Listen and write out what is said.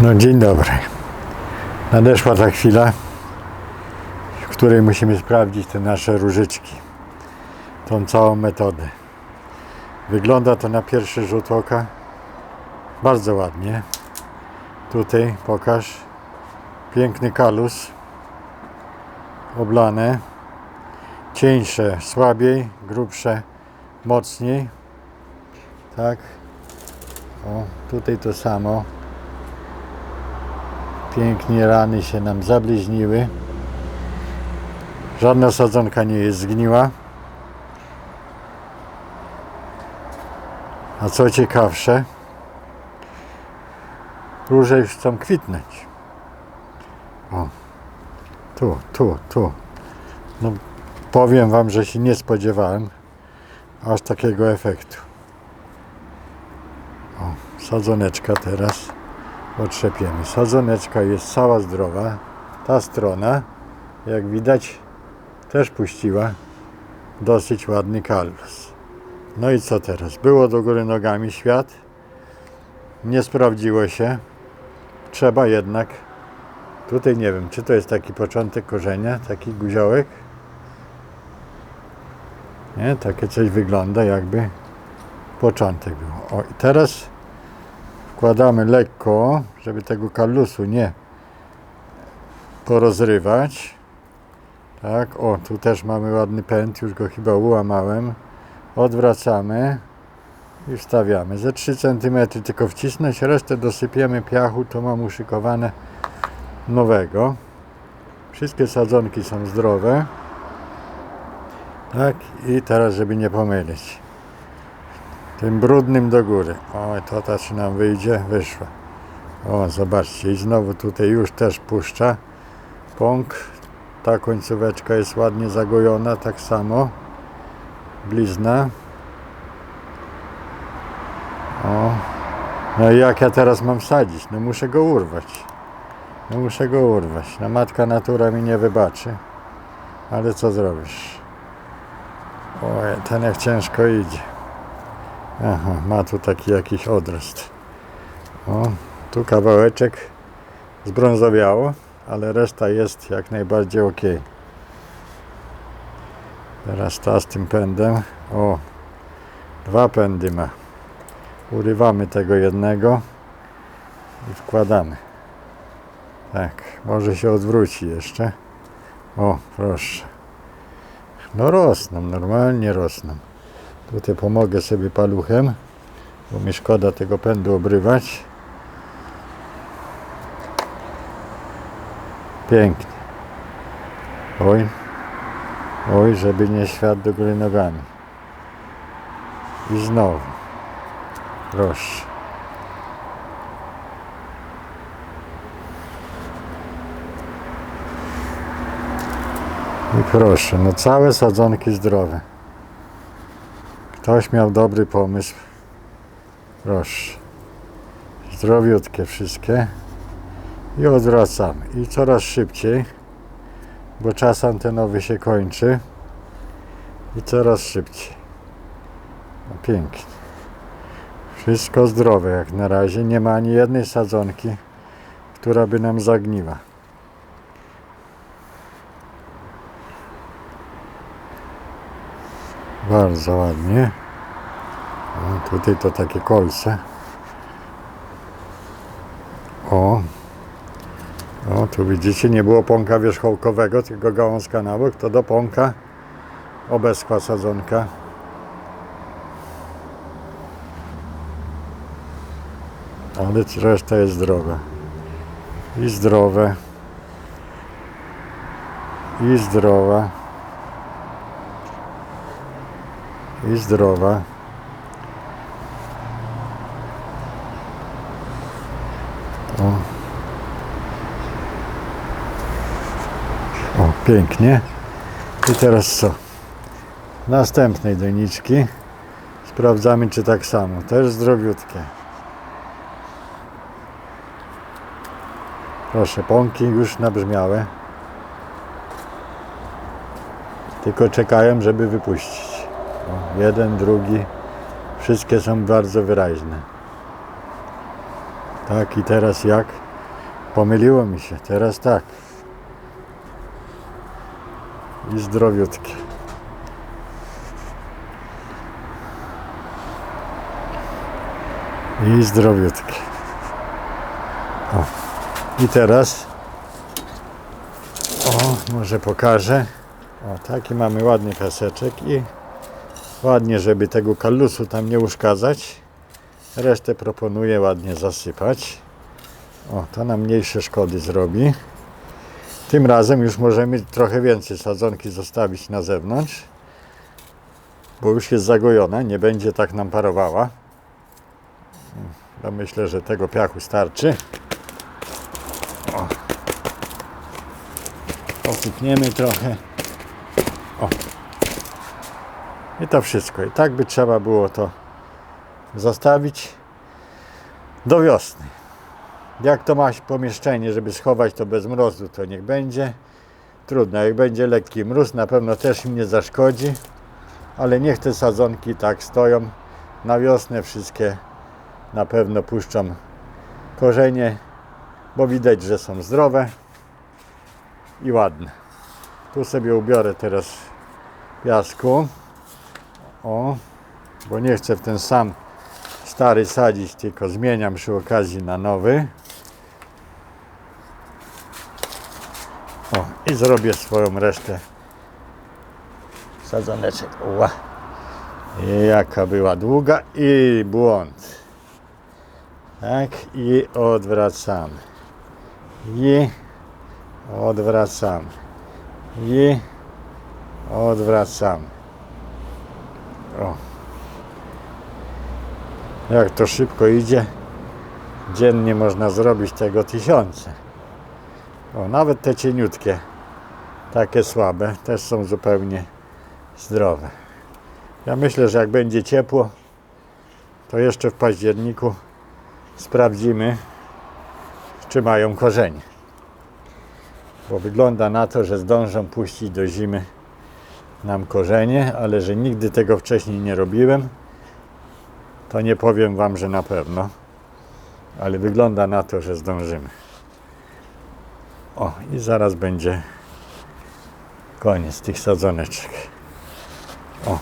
No dzień dobry. Nadeszła ta chwila, w której musimy sprawdzić te nasze różyczki. Tą całą metodę. Wygląda to na pierwszy rzut oka bardzo ładnie. Tutaj pokaż. Piękny kalus. Oblane. Cieńsze słabiej, grubsze mocniej. Tak. O, tutaj to samo. Pięknie rany się nam zabliźniły. Żadna sadzonka nie jest zgniła. A co ciekawsze, róże już chcą kwitnąć. O, tu, tu, tu. No, powiem Wam, że się nie spodziewałem aż takiego efektu. O, sadzoneczka teraz otrzepiemy. Sadzoneczka jest cała zdrowa. Ta strona, jak widać, też puściła dosyć ładny kalus. No i co teraz? Było do góry nogami świat. Nie sprawdziło się. Trzeba jednak. Tutaj nie wiem, czy to jest taki początek korzenia, taki guziołek. Nie, takie coś wygląda jakby początek był. O, i teraz wkładamy lekko, żeby tego kalusu nie porozrywać. Tak, o, tu też mamy ładny pęd, już go chyba ułamałem. Odwracamy i wstawiamy. Ze 3 cm tylko wcisnąć, resztę dosypiemy piachu, to mam uszykowane nowego. Wszystkie sadzonki są zdrowe. Tak, i teraz, żeby nie pomylić. Tym brudnym do góry. O, to ta czy nam wyjdzie, wyszła. O, zobaczcie, i znowu tutaj już też puszcza pąk. Ta końcóweczka jest ładnie zagojona, tak samo. Blizna. O. No i jak ja teraz mam sadzić? No muszę go urwać. No muszę go urwać. No matka natura mi nie wybaczy. Ale co zrobisz? Oj, ten jak ciężko idzie. Aha, ma tu taki jakiś odrost. O, tu kawałeczek zbrązowiało, ale reszta jest jak najbardziej ok. Teraz ta z tym pędem. O, dwa pędy ma. Urywamy tego jednego i wkładamy. Tak, może się odwróci jeszcze. O, proszę. No rosną, normalnie rosną. Tutaj pomogę sobie paluchem, bo mi szkoda tego pędu obrywać. Pięknie. Oj, oj, żeby nie świat do góry nogami. I znowu. Proszę. I proszę, no całe sadzonki zdrowe. Ktoś miał dobry pomysł. Proszę. Zdrowiutkie wszystkie. I odwracamy. I coraz szybciej, bo czas antenowy się kończy. I coraz szybciej. No pięknie. Wszystko zdrowe jak na razie. Nie ma ani jednej sadzonki, która by nam zagniła. Bardzo ładnie. O, tutaj to takie kolce. O. O, tu widzicie, nie było pąka wierzchołkowego, tylko gałązka na bok. To do pąka obeschła sadzonka. Ale reszta jest zdrowa. I zdrowe. I zdrowa. I zdrowa. O. o, pięknie. I teraz co? Następnej doniczki. Sprawdzamy, czy tak samo. Też zdrowiutkie. Proszę, pąki już nabrzmiałe. Tylko czekają, żeby wypuścić. Jeden, drugi. Wszystkie są bardzo wyraźne. Tak i teraz jak? Pomyliło mi się, teraz tak. I zdrowiutkie. I zdrowiutkie. O. I teraz o, może pokażę. O, taki mamy ładny kaseczek i ładnie, żeby tego kalusu tam nie uszkadzać. Resztę proponuję ładnie zasypać. O, to nam mniejsze szkody zrobi. Tym razem już możemy trochę więcej sadzonki zostawić na zewnątrz, bo już jest zagojona, nie będzie tak nam parowała. Ja myślę, że tego piachu starczy. O. Posypniemy trochę. O. I to wszystko. I tak by trzeba było to zostawić do wiosny. Jak to ma pomieszczenie, żeby schować to bez mrozu, to niech będzie. Trudno, jak będzie lekki mróz, na pewno też im nie zaszkodzi, ale niech te sadzonki tak stoją. Na wiosnę wszystkie na pewno puszczą korzenie, bo widać, że są zdrowe i ładne. Tu sobie ubiorę teraz piasku. O, bo nie chcę w ten sam stary sadzić, tylko zmieniam przy okazji na nowy. O, i zrobię swoją resztę sadzoneczek. Ła. Jaka była długa i błąd. Tak, i odwracamy. I odwracamy. I odwracamy. O. Jak to szybko idzie. Dziennie można zrobić tego tysiące. O, nawet te cieniutkie, takie słabe, też są zupełnie zdrowe. Ja myślę, że jak będzie ciepło, to jeszcze w październiku sprawdzimy, czy mają korzenie. Bo wygląda na to, że zdążą puścić do zimy nam korzenie, ale że nigdy tego wcześniej nie robiłem, to nie powiem Wam, że na pewno. Ale wygląda na to, że zdążymy. O, i zaraz będzie koniec tych sadzoneczek. O.